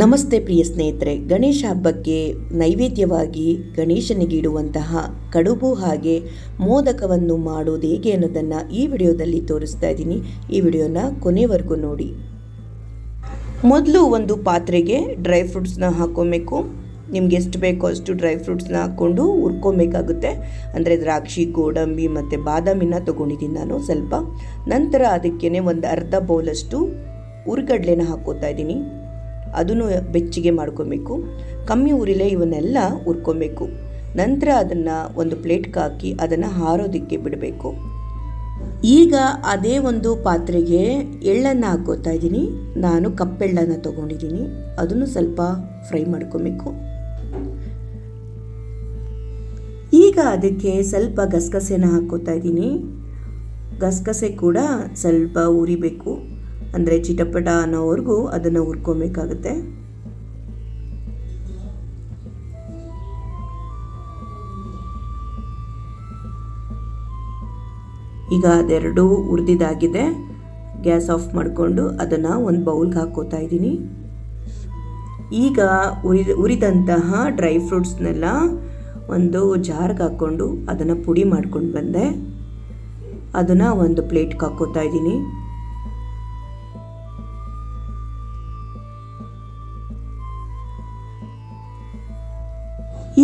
ನಮಸ್ತೆ ಪ್ರಿಯ ಸ್ನೇಹಿತರೆ, ಗಣೇಶ ಹಬ್ಬಕ್ಕೆ ನೈವೇದ್ಯವಾಗಿ ಗಣೇಶನಿಗೆ ಇಡುವಂತಹ ಕಡುಬು ಹಾಗೆ ಮೋದಕವನ್ನು ಮಾಡೋದು ಹೇಗೆ ಅನ್ನೋದನ್ನು ಈ ವಿಡಿಯೋದಲ್ಲಿ ತೋರಿಸ್ತಾ ಇದ್ದೀನಿ. ಈ ವಿಡಿಯೋನ ಕೊನೆವರೆಗೂ ನೋಡಿ. ಮೊದಲು ಒಂದು ಪಾತ್ರೆಗೆ ಡ್ರೈ ಫ್ರೂಟ್ಸ್ನ ಹಾಕೋಬೇಕು. ನಿಮ್ಗೆ ಎಷ್ಟು ಬೇಕೋ ಅಷ್ಟು ಡ್ರೈ ಫ್ರೂಟ್ಸ್ನ ಹಾಕ್ಕೊಂಡು ಹುರ್ಕೊಬೇಕಾಗುತ್ತೆ. ಅಂದರೆ ದ್ರಾಕ್ಷಿ, ಗೋಡಂಬಿ ಮತ್ತು ಬಾದಾಮಿನ ತೊಗೊಂಡಿದ್ದೀನಿ ನಾನು ಸ್ವಲ್ಪ. ನಂತರ ಅದಕ್ಕೇ ಒಂದು ಅರ್ಧ ಬೌಲಷ್ಟು ಉರ್ಗಡ್ಲೆನ ಹಾಕ್ಕೋತಾ ಇದ್ದೀನಿ. ಅದನ್ನು ಬೆಚ್ಚಗೆ ಮಾಡ್ಕೊಬೇಕು. ಕಮ್ಮಿ ಉರಿಲೆ ಇವನ್ನೆಲ್ಲ ಹುರ್ಕೊಬೇಕು. ನಂತರ ಅದನ್ನು ಒಂದು ಪ್ಲೇಟ್ಗೆ ಹಾಕಿ ಅದನ್ನು ಹಾರೋದಕ್ಕೆ ಬಿಡಬೇಕು. ಈಗ ಅದೇ ಒಂದು ಪಾತ್ರೆಗೆ ಎಳ್ಳನ್ನು ಹಾಕೋತಾ ಇದ್ದೀನಿ. ನಾನು ಕಪ್ಪೆಳ್ಳನ್ನು ತೊಗೊಂಡಿದ್ದೀನಿ. ಅದನ್ನು ಸ್ವಲ್ಪ ಫ್ರೈ ಮಾಡ್ಕೊಬೇಕು. ಈಗ ಅದಕ್ಕೆ ಸ್ವಲ್ಪ ಗಸಗಸೆನ ಹಾಕೋತಾ ಇದ್ದೀನಿ. ಗಸಗಸೆ ಕೂಡ ಸ್ವಲ್ಪ ಉರಿಬೇಕು. ಅಂದರೆ ಚಿಟಪಟ ಅನ್ನೋವರೆಗೂ ಅದನ್ನು ಹುರ್ಕೊಬೇಕಾಗುತ್ತೆ. ಈಗ ಅದೆರಡು ಉರಿದಿದ್ದಾಗಿದೆ ಗ್ಯಾಸ್ ಆಫ್ ಮಾಡಿಕೊಂಡು ಅದನ್ನು ಒಂದು ಬೌಲ್ಗೆ ಹಾಕೋತಾ ಇದ್ದೀನಿ. ಈಗ ಉರಿದ, ಉರಿದಂತಹ ಡ್ರೈ ಫ್ರೂಟ್ಸ್ನೆಲ್ಲ ಒಂದು ಜಾರ್ಗೆ ಹಾಕ್ಕೊಂಡು ಅದನ್ನು ಪುಡಿ ಮಾಡ್ಕೊಂಡು ಬಂದೆ. ಅದನ್ನು ಒಂದು ಪ್ಲೇಟ್ಗೆ ಹಾಕೋತಾ ಇದ್ದೀನಿ.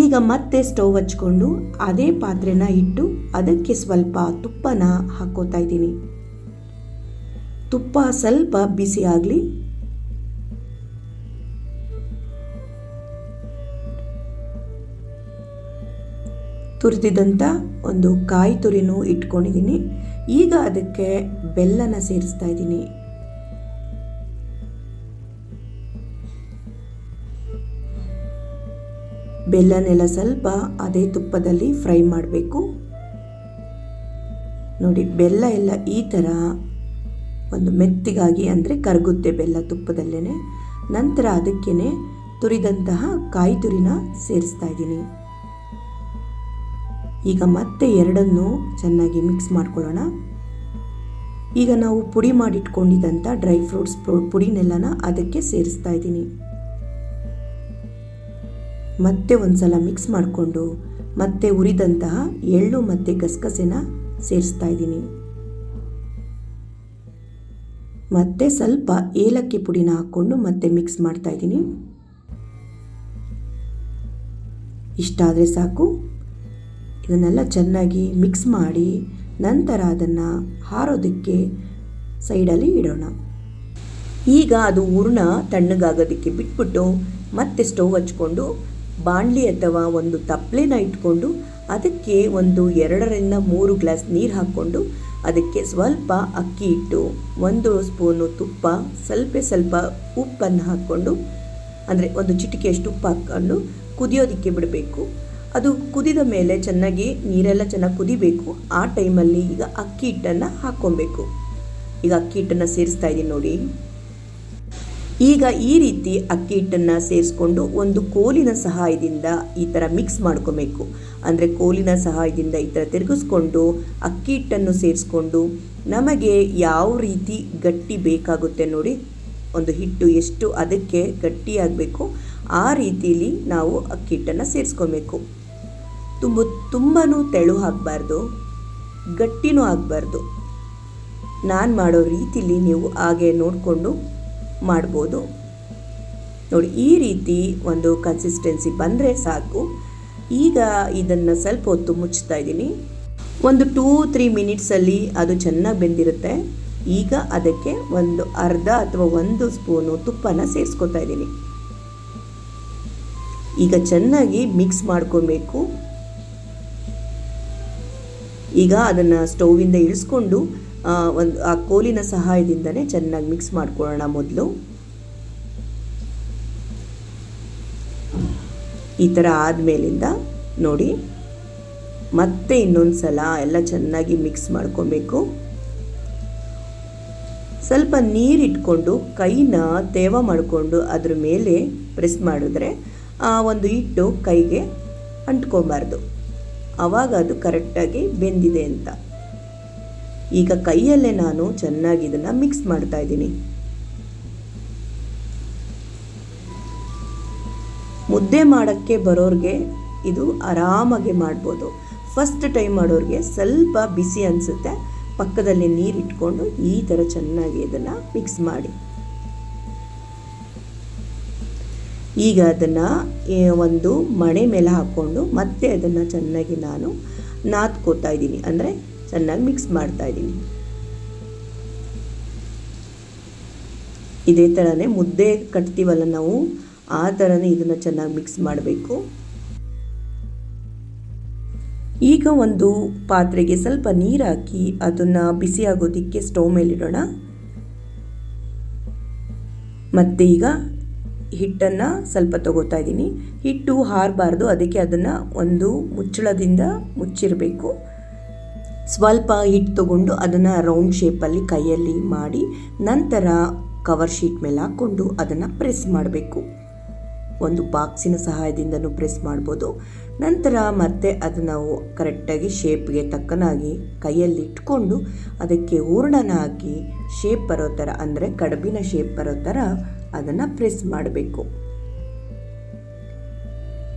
ಈಗ ಮತ್ತೆ ಸ್ಟವ್ ಹಚ್ಕೊಂಡು ಅದೇ ಪಾತ್ರೆನ ಇಟ್ಟು ಅದಕ್ಕೆ ಸ್ವಲ್ಪ ತುಪ್ಪನ ಹಾಕೋತಾ ಇದ್ದೀನಿ. ತುಪ್ಪ ಸ್ವಲ್ಪ ಬಿಸಿ ಆಗಲಿ. ತುರಿದಿದಂಥ ಒಂದು ಕಾಯಿ ತುರಿನೂ ಇಟ್ಕೊಂಡಿದ್ದೀನಿ. ಈಗ ಅದಕ್ಕೆ ಬೆಲ್ಲನ ಸೇರಿಸ್ತಾ ಇದ್ದೀನಿ. ಬೆಲ್ಲನೆಲ್ಲ ಸ್ವಲ್ಪ ಅದೇ ತುಪ್ಪದಲ್ಲಿ ಫ್ರೈ ಮಾಡಬೇಕು. ನೋಡಿ, ಬೆಲ್ಲ ಎಲ್ಲ ಈ ಥರ ಒಂದು ಮೆತ್ತಿಗಾಗಿ ಅಂದರೆ ಕರಗುತ್ತೆ ಬೆಲ್ಲ ತುಪ್ಪದಲ್ಲೇ ನಂತರ ಅದಕ್ಕೇ ತುರಿದಂತಹ ಕಾಯಿ ತುರಿನ ಸೇರಿಸ್ತಾ ಇದ್ದೀನಿ. ಈಗ ಮತ್ತೆ ಎರಡನ್ನು ಚೆನ್ನಾಗಿ ಮಿಕ್ಸ್ ಮಾಡ್ಕೊಳ್ಳೋಣ. ಈಗ ನಾವು ಪುಡಿ ಮಾಡಿಟ್ಕೊಂಡಿದ್ದಂಥ ಡ್ರೈ ಫ್ರೂಟ್ಸ್ ಪುಡಿನೆಲ್ಲನ ಅದಕ್ಕೆ ಸೇರಿಸ್ತಾ ಇದ್ದೀನಿ. ಮತ್ತೆ ಒಂದ್ಸಲ ಮಿಕ್ಸ್ ಮಾಡಿಕೊಂಡು ಮತ್ತೆ ಉರಿದಂತಹ ಎಳ್ಳು ಮತ್ತು ಗಸಗಸೆನ ಸೇರಿಸ್ತಾ ಇದ್ದೀನಿ. ಮತ್ತೆ ಸ್ವಲ್ಪ ಏಲಕ್ಕಿ ಪುಡಿನ ಹಾಕ್ಕೊಂಡು ಮತ್ತೆ ಮಿಕ್ಸ್ ಮಾಡ್ತಾ ಇದ್ದೀನಿ. ಇಷ್ಟ ಆದರೆ ಸಾಕು. ಇದನ್ನೆಲ್ಲ ಚೆನ್ನಾಗಿ ಮಿಕ್ಸ್ ಮಾಡಿ ನಂತರ ಅದನ್ನು ಹಾರೋದಕ್ಕೆ ಸೈಡಲ್ಲಿ ಇಡೋಣ. ಈಗ ಅದು ಹೂರ್ಣ ತಣ್ಣಗಾಗೋದಕ್ಕೆ ಬಿಟ್ಬಿಟ್ಟು ಮತ್ತೆ ಸ್ಟವ್ ಹಚ್ಕೊಂಡು ಬಾಣಲಿ ಅಥವಾ ಒಂದು ತಪ್ಪಲೆನ ಇಟ್ಕೊಂಡು ಅದಕ್ಕೆ ಒಂದು ಎರಡರಿಂದ ಮೂರು ಗ್ಲಾಸ್ ನೀರು ಹಾಕ್ಕೊಂಡು ಅದಕ್ಕೆ ಸ್ವಲ್ಪ ಅಕ್ಕಿ ಇಟ್ಟು, ಒಂದು ಸ್ಪೂನು ತುಪ್ಪ, ಸ್ವಲ್ಪ ಸ್ವಲ್ಪ ಉಪ್ಪನ್ನು ಹಾಕ್ಕೊಂಡು, ಅಂದರೆ ಒಂದು ಚಿಟಿಕೆಯಷ್ಟು ಉಪ್ಪು ಹಾಕ್ಕೊಂಡು ಕುದಿಯೋದಕ್ಕೆ ಬಿಡಬೇಕು. ಅದು ಕುದಿದ ಮೇಲೆ ಚೆನ್ನಾಗಿ ನೀರೆಲ್ಲ ಚೆನ್ನಾಗಿ ಕುದಿಬೇಕು. ಆ ಟೈಮಲ್ಲಿ ಈಗ ಅಕ್ಕಿ ಹಿಟ್ಟನ್ನು ಹಾಕ್ಕೊಬೇಕು. ಈಗ ಅಕ್ಕಿ ಹಿಟ್ಟನ್ನು ಸೇರಿಸ್ತಾ ಇದ್ದೀನಿ ನೋಡಿ. ಈಗ ಈ ರೀತಿ ಅಕ್ಕಿ ಹಿಟ್ಟನ್ನು ಸೇರಿಸ್ಕೊಂಡು ಒಂದು ಕೋಲಿನ ಸಹಾಯದಿಂದ ಈ ಥರ ಮಿಕ್ಸ್ ಮಾಡ್ಕೋಬೇಕು. ಅಂದರೆ ಕೋಲಿನ ಸಹಾಯದಿಂದ ಈ ಥರ ತಿರುಗಿಸ್ಕೊಂಡು ಅಕ್ಕಿ ಹಿಟ್ಟನ್ನು ಸೇರಿಸ್ಕೊಂಡು ನಮಗೆ ಯಾವ ರೀತಿ ಗಟ್ಟಿ ಬೇಕಾಗುತ್ತೆ ನೋಡಿ. ಒಂದು ಹಿಟ್ಟು ಎಷ್ಟು ಅದಕ್ಕೆ ಗಟ್ಟಿಯಾಗಬೇಕು ಆ ರೀತಿಯಲ್ಲಿ ನಾವು ಅಕ್ಕಿ ಹಿಟ್ಟನ್ನು ಸೇರಿಸ್ಕೊಬೇಕು. ತುಂಬ ತುಂಬಾ ತೆಳು ಹಾಕಬಾರ್ದು ಗಟ್ಟಿನೂ ಆಗಬಾರ್ದು. ನಾನು ಮಾಡೋ ರೀತಿಲಿ ನೀವು ಹಾಗೆ ನೋಡಿಕೊಂಡು ಮಾಡ್ಬೋದು. ನೋಡಿ, ಈ ರೀತಿ ಒಂದು ಕನ್ಸಿಸ್ಟೆನ್ಸಿ ಬಂದರೆ ಸಾಕು. ಈಗ ಇದನ್ನು ಸ್ವಲ್ಪ ಹೊತ್ತು ಮುಚ್ತಾ ಇದ್ದೀನಿ. ಒಂದು ಟೂ ತ್ರೀ ಮಿನಿಟ್ಸಲ್ಲಿ ಅದು ಚೆನ್ನಾಗಿ ಬೆಂದಿರುತ್ತೆ. ಈಗ ಅದಕ್ಕೆ ಒಂದು ಅರ್ಧ ಅಥವಾ ಒಂದು ಸ್ಪೂನು ತುಪ್ಪನ ಸೇರಿಸ್ಕೊತಾ ಇದ್ದೀನಿ. ಈಗ ಚೆನ್ನಾಗಿ ಮಿಕ್ಸ್ ಮಾಡ್ಕೊಬೇಕು. ಈಗ ಅದನ್ನು ಸ್ಟೌವಿಂದ ಇಳಿಸ್ಕೊಂಡು ಒಂದು, ಆ ಕೋಲಿನ ಸಹಾಯದಿಂದನೇ ಚೆನ್ನಾಗಿ ಮಿಕ್ಸ್ ಮಾಡ್ಕೊಳ್ಳೋಣ ಮೊದಲು. ಈ ಥರ ಆದಮೇಲಿಂದ ನೋಡಿ. ಮತ್ತೆ ಇನ್ನೊಂದು ಸಲ ಎಲ್ಲ ಚೆನ್ನಾಗಿ ಮಿಕ್ಸ್ ಮಾಡ್ಕೊಬೇಕು. ಸ್ವಲ್ಪ ನೀರಿಟ್ಕೊಂಡು ಕೈನ ತೇವ ಮಾಡಿಕೊಂಡು ಅದ್ರ ಮೇಲೆ ಪ್ರೆಸ್ ಮಾಡಿದ್ರೆ ಆ ಒಂದು ಹಿಟ್ಟು ಕೈಗೆ ಅಂಟ್ಕೊಬಾರ್ದು. ಆವಾಗ ಅದು ಕರೆಕ್ಟಾಗಿ ಬೆಂದಿದೆ ಅಂತ. ಈಗ ಕೈಯಲ್ಲೇ ನಾನು ಚೆನ್ನಾಗಿ ಇದನ್ನು ಮಿಕ್ಸ್ ಮಾಡ್ತಾ ಇದ್ದೀನಿ. ಮುದ್ದೆ ಮಾಡೋಕ್ಕೆ ಬರೋರಿಗೆ ಇದು ಆರಾಮಾಗಿ ಮಾಡ್ಬೋದು. ಫಸ್ಟ್ ಟೈಮ್ ಮಾಡೋರಿಗೆ ಸ್ವಲ್ಪ ಬಿಸಿ ಅನಿಸುತ್ತೆ. ಪಕ್ಕದಲ್ಲಿ ನೀರಿಟ್ಕೊಂಡು ಈ ಥರ ಚೆನ್ನಾಗಿ ಇದನ್ನು ಮಿಕ್ಸ್ ಮಾಡಿ. ಈಗ ಅದನ್ನು ಒಂದು ಮಣೆ ಮೇಲೆ ಹಾಕ್ಕೊಂಡು ಮತ್ತೆ ಅದನ್ನು ಚೆನ್ನಾಗಿ ನಾನು ನಾದ್ಕೋತಾ ಇದ್ದೀನಿ. ಅಂದರೆ ಚೆನ್ನಾಗಿ ಮಿಕ್ಸ್ ಮಾಡ್ತಾ ಇದ್ದೀನಿ ಇದೇ ಥರನೇ ಮುದ್ದೆ ಕಟ್ತೀವಲ್ಲ ನಾವು, ಆ ಥರನೇ ಇದನ್ನು ಚೆನ್ನಾಗಿ ಮಿಕ್ಸ್ ಮಾಡಬೇಕು. ಈಗ ಒಂದು ಪಾತ್ರೆಗೆ ಸ್ವಲ್ಪ ನೀರು ಹಾಕಿ ಅದನ್ನು ಬಿಸಿ ಆಗೋದಕ್ಕೆ ಸ್ಟವ್ ಮೇಲಿಡೋಣ ಮತ್ತು ಈಗ ಹಿಟ್ಟನ್ನು ಸ್ವಲ್ಪ ತಗೋತಾ ಇದ್ದೀನಿ ಹಿಟ್ಟು ಹಾರಬಾರ್ದು, ಅದಕ್ಕೆ ಅದನ್ನು ಒಂದು ಮುಚ್ಚಳದಿಂದ ಮುಚ್ಚಿರಬೇಕು. ಸ್ವಲ್ಪ ಹಿಟ್ಟು ತಗೊಂಡು ಅದನ್ನು ರೌಂಡ್ ಶೇಪಲ್ಲಿ ಕೈಯಲ್ಲಿ ಮಾಡಿ ನಂತರ ಕವರ್ ಶೀಟ್ ಮೇಲೆ ಹಾಕ್ಕೊಂಡು ಅದನ್ನು ಪ್ರೆಸ್ ಮಾಡಬೇಕು. ಒಂದು ಬಾಕ್ಸಿನ ಸಹಾಯದಿಂದನೂ ಪ್ರೆಸ್ ಮಾಡ್ಬೋದು. ನಂತರ ಮತ್ತೆ ಅದು ನಾವು ಕರೆಕ್ಟಾಗಿ ಶೇಪ್ಗೆ ತಕ್ಕನಾಗಿ ಕೈಯಲ್ಲಿ ಇಟ್ಕೊಂಡು ಅದಕ್ಕೆ ಹೂರಣನ ಹಾಕಿ ಶೇಪ್ ಬರೋ ಥರ ಅಂದರೆ ಕಡಬಿನ ಶೇಪ್ ಬರೋ ಥರ ಅದನ್ನು ಪ್ರೆಸ್ ಮಾಡಬೇಕು.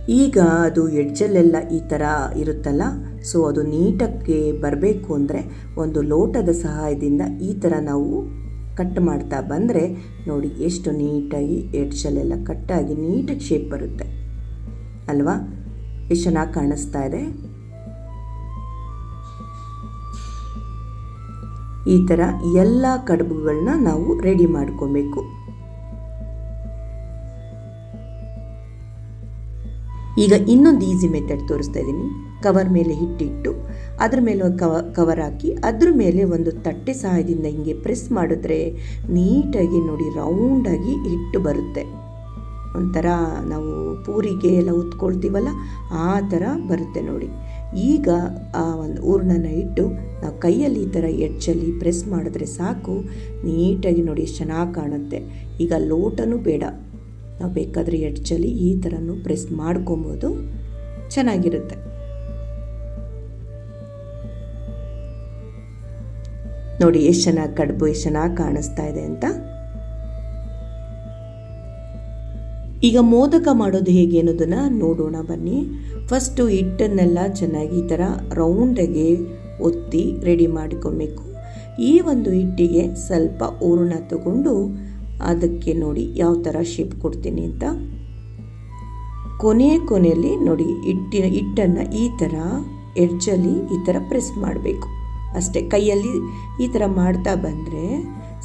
ಈಗ ಅದು ಎಡ್ಜಲ್ಲೆಲ್ಲ ಈ ಥರ ಇರುತ್ತಲ್ಲ, ಸೊ ಅದು ನೀಟಕ್ಕೆ ಬರಬೇಕು ಅಂದರೆ ಒಂದು ಲೋಟದ ಸಹಾಯದಿಂದ ಈ ಥರ ನಾವು ಕಟ್ ಮಾಡ್ತಾ ಬಂದರೆ ನೋಡಿ ಎಷ್ಟು ನೀಟಾಗಿ ಎಡ್ಜಲ್ಲೆಲ್ಲ ಕಟ್ಟಾಗಿ ನೀಟಾಗಿ ಶೇಪ್ ಬರುತ್ತೆ. ಅಲ್ವಾ? ಎಷ್ಟು ಚೆನ್ನಾಗಿ ಕಾಣಿಸ್ತಾ ಇದೆ. ಈ ಥರ ಎಲ್ಲ ಕಡುಬುಗಳನ್ನ ನಾವು ರೆಡಿ ಮಾಡ್ಕೊಬೇಕು. ಈಗ ಇನ್ನೊಂದು ಈಸಿ ಮೆಥಡ್ ತೋರಿಸ್ತಾ ಇದ್ದೀನಿ. ಕವರ್ ಮೇಲೆ ಹಿಟ್ಟಿಟ್ಟು, ಅದ್ರ ಮೇಲೆ ಕವ ಕವರ್ ಹಾಕಿ, ಅದ್ರ ಮೇಲೆ ಒಂದು ತಟ್ಟೆ ಸಹಾಯದಿಂದ ಹಿಂಗೆ ಪ್ರೆಸ್ ಮಾಡಿದ್ರೆ ನೀಟಾಗಿ ನೋಡಿ ರೌಂಡಾಗಿ ಹಿಟ್ಟು ಬರುತ್ತೆ. ಒಂಥರ ನಾವು ಪೂರಿಗೆ ಎಲ್ಲ ಉತ್ಕೊಳ್ತೀವಲ್ಲ, ಆ ಥರ ಬರುತ್ತೆ ನೋಡಿ. ಈಗ ಆ ಒಂದು ಹೂರ್ಣನ ಇಟ್ಟು ನಾವು ಕೈಯಲ್ಲಿ ಈ ಥರ ಎಡ್ಜಲ್ಲಿ ಪ್ರೆಸ್ ಮಾಡಿದ್ರೆ ಸಾಕು, ನೀಟಾಗಿ ನೋಡಿ ಎಷ್ಟು ಚೆನ್ನಾಗಿ ಕಾಣುತ್ತೆ. ಈಗ ಲೋಟನೂ ಬೇಡ. ನಾವು ಬೇಕಾದರೆ ಎಡ್ಜಲ್ಲಿ ಈ ಥರನೂ ಪ್ರೆಸ್ ಮಾಡ್ಕೊಬೋದು. ಚೆನ್ನಾಗಿರುತ್ತೆ. ನೋಡಿ ಎಷ್ಟು ಚೆನ್ನಾಗಿ ಕಡುಬು, ಎಷ್ಟು ಚೆನ್ನಾಗಿ ಕಾಣಿಸ್ತಾ ಇದೆ ಅಂತ. ಈಗ ಮೋದಕ ಮಾಡೋದು ಹೇಗೆ ಅನ್ನೋದನ್ನು ನೋಡೋಣ ಬನ್ನಿ. ಫಸ್ಟು ಹಿಟ್ಟನ್ನೆಲ್ಲ ಚೆನ್ನಾಗಿ ಈ ಥರ ರೌಂಡಾಗಿ ಒತ್ತಿ ರೆಡಿ ಮಾಡ್ಕೊಬೇಕು. ಈ ಒಂದು ಹಿಟ್ಟಿಗೆ ಸ್ವಲ್ಪ ಹೂರಣ ತಗೊಂಡು ಅದಕ್ಕೆ ನೋಡಿ ಯಾವ ಥರ ಶೇಪ್ ಕೊಡ್ತೀನಿ ಅಂತ. ಕೊನೆಯ ಕೊನೆಯಲ್ಲಿ ನೋಡಿ ಹಿಟ್ಟಿನ ಹಿಟ್ಟನ್ನು ಈ ಥರ ಎಡ್ಜಲ್ಲಿ ಈ ಥರ ಪ್ರೆಸ್ ಮಾಡಬೇಕು. ಅಷ್ಟೇ ಕೈಯಲ್ಲಿ ಈ ಥರ ಮಾಡ್ತಾ ಬಂದರೆ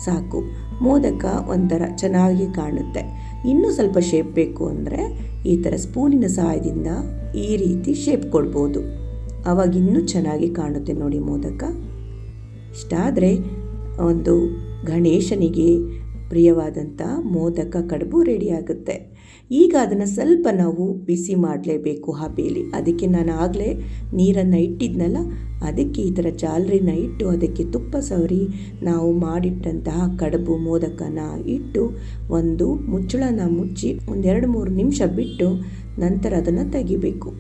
ಸಾಕು. ಮೋದಕ ಒಂಥರ ಚೆನ್ನಾಗಿ ಕಾಣುತ್ತೆ. ಇನ್ನೂ ಸ್ವಲ್ಪ ಶೇಪ್ ಬೇಕು ಅಂದರೆ ಈ ಥರ ಸ್ಪೂನಿನ ಸಹಾಯದಿಂದ ಈ ರೀತಿ ಶೇಪ್ ಕೊಡ್ಬೋದು. ಆವಾಗ ಇನ್ನೂ ಚೆನ್ನಾಗಿ ಕಾಣುತ್ತೆ ನೋಡಿ ಮೋದಕ. ಇಷ್ಟಾದರೆ ಒಂದು ಗಣೇಶನಿಗೆ ಪ್ರಿಯವಾದಂಥ ಮೋದಕ ಕಡುಬು ರೆಡಿಯಾಗುತ್ತೆ ಈಗ ಅದನ್ನು ಸ್ವಲ್ಪ ನಾವು ಬಿಸಿ ಮಾಡಲೇಬೇಕು ಹಬೆಯಲ್ಲಿ ಅದಕ್ಕೆ ನಾನು ಆಗಲೇ ನೀರನ್ನು ಇಟ್ಟಿದ್ನಲ್ಲ, ಅದಕ್ಕೆ ಈ ಥರ ಜಾಲರಿನ ಇಟ್ಟು ಅದಕ್ಕೆ ತುಪ್ಪ ಸವರಿ ನಾವು ಮಾಡಿಟ್ಟಂತಹ ಕಡುಬು ಮೋದಕನ ಇಟ್ಟು ಒಂದು ಮುಚ್ಚಳನ ಮುಚ್ಚಿ ಒಂದೆರಡು ಮೂರು ನಿಮಿಷ ಬಿಟ್ಟು ನಂತರ ಅದನ್ನು ತೆಗಿಬೇಕು.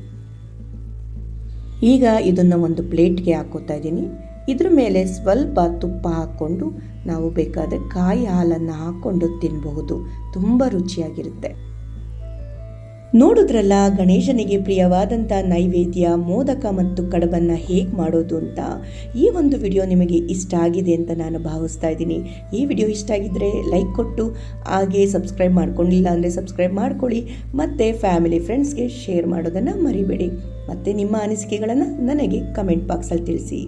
ಈಗ ಇದನ್ನು ಒಂದು ಪ್ಲೇಟ್ಗೆ ಹಾಕೋತಾ ಇದ್ದೀನಿ. ಇದ್ರ ಮೇಲೆ ಸ್ವಲ್ಪ ತುಪ್ಪ ಹಾಕ್ಕೊಂಡು ನಾವು ಬೇಕಾದರೆ ಕಾಯಿ ಹಾಲನ್ನು ಹಾಕ್ಕೊಂಡು ತಿನ್ನಬಹುದು ತುಂಬ ರುಚಿಯಾಗಿರುತ್ತೆ. ನೋಡಿದ್ರಲ್ಲ, ಗಣೇಶನಿಗೆ ಪ್ರಿಯವಾದಂಥ ನೈವೇದ್ಯ, ಮೋದಕ ಮತ್ತು ಕಡಬನ್ನು ಹೇಗೆ ಮಾಡೋದು ಅಂತ? ಈ ಒಂದು ವಿಡಿಯೋ ನಿಮಗೆ ಇಷ್ಟ ಆಗಿದೆ ಅಂತ ನಾನು ಭಾವಿಸ್ತಾ ಇದ್ದೀನಿ. ಈ ವಿಡಿಯೋ ಇಷ್ಟ ಆಗಿದ್ದರೆ ಲೈಕ್ ಕೊಟ್ಟು, ಹಾಗೆ ಸಬ್ಸ್ಕ್ರೈಬ್ ಮಾಡ್ಕೊಂಡಿಲ್ಲ ಅಂದರೆ ಸಬ್ಸ್ಕ್ರೈಬ್ ಮಾಡ್ಕೊಳ್ಳಿ. ಮತ್ತು ಫ್ಯಾಮಿಲಿ ಫ್ರೆಂಡ್ಸ್ಗೆ ಶೇರ್ ಮಾಡೋದನ್ನು ಮರಿಬೇಡಿ. ಮತ್ತು ನಿಮ್ಮ ಅನಿಸಿಕೆಗಳನ್ನು ನನಗೆ ಕಮೆಂಟ್ ಬಾಕ್ಸಲ್ಲಿ ತಿಳಿಸಿ.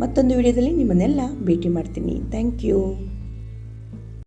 ಮತ್ತೊಂದು ವಿಡಿಯೋದಲ್ಲಿ ನಿಮ್ಮನ್ನೆಲ್ಲ ಭೇಟಿ ಮಾಡ್ತೀನಿ. Thank you